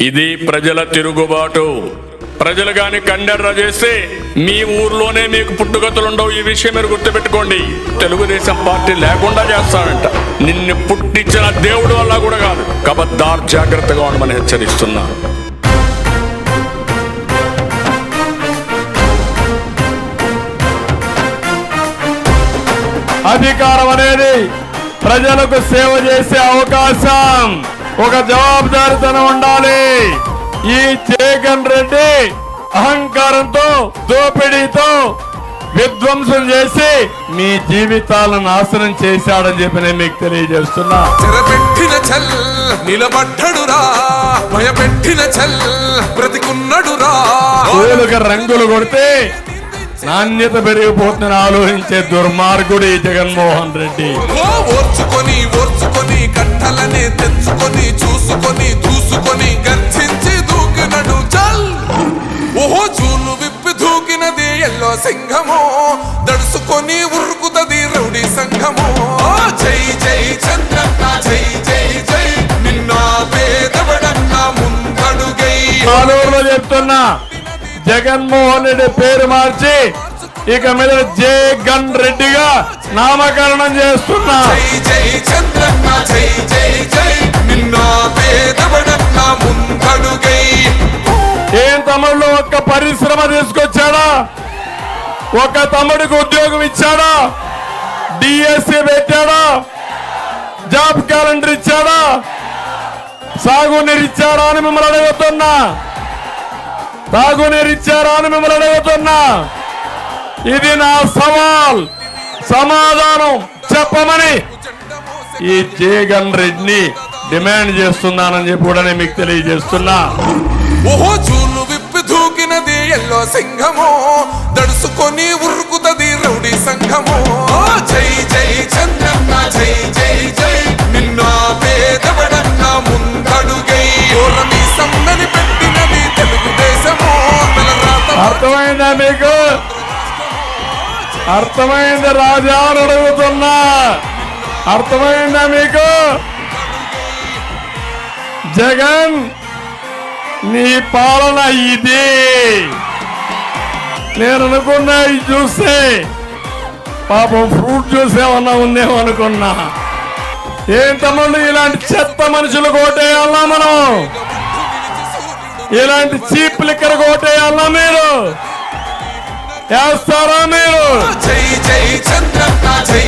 ఇది ప్రజల తిరుగుబాటు. ప్రజలు గాని కండెర్ర చేస్తే మీ ఊర్లోనే మీకు పుట్టుగతులుండవు ఈ విషయం మీరు గుర్తుపెట్టుకోండి. తెలుగుదేశం పార్టీ లేకుండా చేస్తానంట నిన్ను పుట్టించిన దేవుడు వల్ల కూడా కాదు. కబద్దార్ జాగ్రత్తగా ఉండమని హెచ్చరిస్తున్నాను అధికారం అనేది ప్రజలకు సేవ చేసే అవకాశం. ఒక జవాబుదారితనం ఉండాలి. ఈ జగన్ రెడ్డి అహంకారంతో దోపిడీతో విధ్వంసం చేసి మీ జీవితాలను నాశనం చేశాడని చెప్పి నేను మీకు తెలియజేస్తున్నా. చెరపెట్టిన చల్ నిలబడ్డడురా. భయపెట్టిన చల్ బ్రతికున్నడురా. పూలకు రంగులు కొడితే నాణ్యత పెరిగిపోతుందని ఆలోచించే దుర్మార్గుడు ఈ జగన్మోహన్ రెడ్డి. ఓర్చుకొని ఓర్చుకొని కట్టలనే తెచ్చుకొని చూసుకొని దూసుకొని దడుసుకొని ఉరుకుతది రౌడీ సంఘము. ఓ జై జై చంద్రన్న జై జై జై. నిన్న పేదవడన్న ముందడుగై. ఆలూరులో చెప్తున్నా జగన్మోహన్ రెడ్డి పేరు మార్చి ఇక మీద జగన్ రెడ్డిగా నామకరణం చేస్తున్నా. జై జై చంద్రన్న జై జై జై. నిన్న పేదవడన్న ముందడుగై. ఏం తమ్ముళ్ళు ఒక్క పరిశ్రమ తీసుకొచ్చాడా ఒక తమ్ముడికి ఉద్యోగం ఇచ్చాడా? డిఎస్సి పెట్టాడా? జాబ్ క్యాలెండర్ ఇచ్చాడా? సాగునీరు ఇచ్చారా అని మిమ్మల్ని అడుగుతున్నా. తాగునీరు ఇచ్చారా అని మిమ్మల్ని అడుగుతున్నా. ఇది నా సవాల్. సమాధానం చెప్పమని ఈ జగన్ రెడ్డిని డిమాండ్ చేస్తున్నానని చెప్పి కూడా నేను మీకు తెలియజేస్తున్నా. ఓహో చూలు విప్పి దూకినది ఎల్లో సింహమో. దడుసుకొని ఉరుకుతది రౌడీ సంఘము. ఓ జై జై చంద్రన్న జై జై జై. నిన్న పేదవడన్న ముందడుగై. ఓరమి సమ్మని పెట్టినది తెలుగుదేశము. అర్థమైందా మీకు? అర్థమైంది రాజా అడుగుతున్నా. అర్థమైందా మీకు? జగన్ నీ పాలన ఇది. నేను అనుకున్నా ఇది చూస్తే. పాపం ఫ్రూట్ జ్యూస్ ఏమన్నా ఉందేమో అనుకున్నా. ఏం ఇలాంటి చెత్త మనుషులు కోటేయాలా మనం? ఇలాంటి చీప్ లిక్కర్ కోటేయాలా మీరు? వేస్తారా మీరు? జై జై చంద్రన్న జై